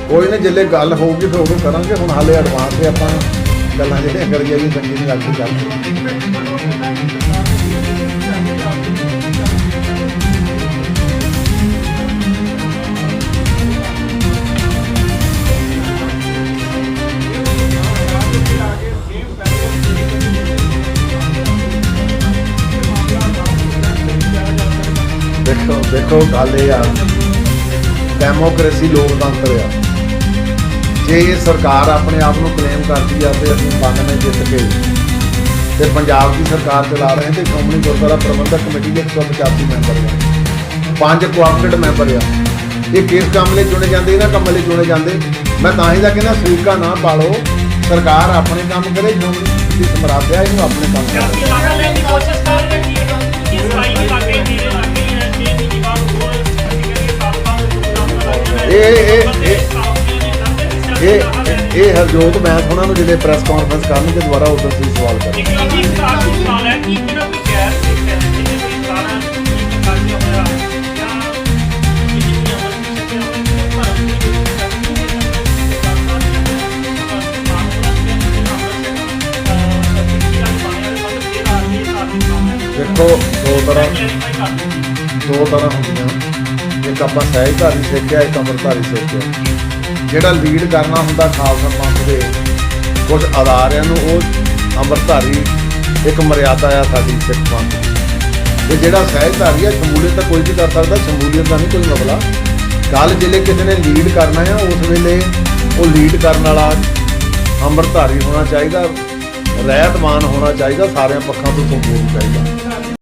ਕੋਈ ਨਹੀਂ, ਜਿੱਲੇ ਗੱਲ ਹੋਊਗੀ ਫਿਰ ਉਦੋਂ ਕਰਾਂਗੇ। ਹੁਣ ਹਾਲੇ ਐਡਵਾਂਸ ਤੇ ਆਪਾਂ ਗੱਲਾਂ ਜਿਹੜੀਆਂ ਕਰੀਏ ਵੀ ਚੰਗੀ ਨਹੀਂ ਲੱਗਦੀ ਗੱਲ। ਦੇਖੋ ਦੇਖੋ ਗੱਲ ਇਹ ਆ। ਡੈਮੋਕ੍ਰੇਸੀ ਲੋਕਤੰਤਰ ਆ। ਜੇ ਇਹ ਸਰਕਾਰ ਆਪਣੇ ਆਪ ਨੂੰ ਕਲੇਮ ਕਰਦੀ ਆ ਤੇ ਅਸੀਂ ਪੰਜ ਨੇ ਜਿੱਤ ਕੇ ਤੇ ਪੰਜਾਬ ਦੀ ਸਰਕਾਰ ਚਲਾ ਰਹੇ ਤੇ ਸ਼੍ਰੋਮਣੀ ਗੁਰਦੁਆਰਾ ਪ੍ਰਬੰਧਕ ਕਮੇਟੀ ਦੇ 185 ਮੈਂਬਰ ਆ। ਪੰਜ ਕੁਆਪਰੇਟ ਮੈਂਬਰ ਆ। ਇਹ ਕਿਸ ਕੰਮ ਲਈ ਚੁਣੇ ਜਾਂਦੇ? ਇਹਨਾਂ ਕੰਮ ਲਈ ਚੁਣੇ ਜਾਂਦੇ। ਮੈਂ ਤਾਂ ਹੀ ਤਾਂ ਕਹਿੰਦਾ, ਸਰੀਕਾ ਨਾ ਪਾਲੋ। ਸਰਕਾਰ ਆਪਣੇ ਕੰਮ ਕਰੇ ਜੋ ਦੀ ਸਮਰਾਥ ਇਹਨੂੰ ਆਪਣੇ ਕੰਮ ਕਰੇ। ਇਹ- ਇਹ- ਇਹ- ਇਹ ਹਰਜੋਤ ਮੈਂ ਉਹਨਾਂ ਨੂੰ ਜਿਹੜੇ ਪ੍ਰੈਸ ਕਾਨਫਰੰਸ ਕਰਨਗੇ ਦੁਬਾਰਾ ਉਦੋਂ ਤੁਸੀਂ ਸਵਾਲ ਕਰੋ ਇੱਕ ਇਹ ਵੀ ਸਾਲ ਸਵਾਲ ਹੈ ਕਿ ਜਿਹੜਾ ਕੋਈ ਗੈਰ ਸਿੱਖ ਹੈ ਜਿਹਨੇ ਸਾਰਾ ਇੱਕ ਕਾਜੀ ਹੋਇਆ ਹੋਇਆ ਦੇਖੋ ਦੋ ਤਰ੍ਹਾਂ ਦੋ ਤਰ੍ਹਾਂ ਇੱਕ ਆਪਾਂ ਸਹਿਜਧਾਰੀ ਸਿੱਖਿਆ ਇੱਕ ਅੰਮ੍ਰਿਤਧਾਰੀ ਸਿੱਖਿਆ ਜਿਹੜਾ ਲੀਡ ਕਰਨਾ ਹੁੰਦਾ ਖਾਲਸਾ ਪੰਥ ਦੇ ਕੁਝ ਅਦਾਰਿਆਂ ਨੂੰ, ਉਹ ਅੰਮ੍ਰਿਤਧਾਰੀ ਇੱਕ ਮਰਿਆਦਾ ਆ ਸਾਡੀ ਸਿੱਖ ਪੰਥ ਤੇ ਜਿਹੜਾ ਸਹਿਜਧਾਰੀ ਆ, ਸ਼ਮੂਲੀਅਤ ਤਾਂ ਕੋਈ ਵੀ ਕਰ ਸਕਦਾ, ਸ਼ਮੂਲੀਅਤ ਦਾ ਨਹੀਂ ਕੋਈ ਮਸਲਾ। ਗੱਲ ਜਿਹੜੇ ਕਿਸੇ ਨੇ ਲੀਡ ਕਰਨਾ ਆ, ਉਸ ਵੇਲੇ ਉਹ ਲੀਡ ਕਰਨ ਵਾਲਾ ਅੰਮ੍ਰਿਤਧਾਰੀ ਹੋਣਾ ਚਾਹੀਦਾ ਰਹਿਤਮਾਨ ਹੋਣਾ ਚਾਹੀਦਾ, ਸਾਰਿਆਂ ਪੱਖਾਂ ਤੋਂ ਸੰਪੂਰਨ ਚਾਹੀਦਾ।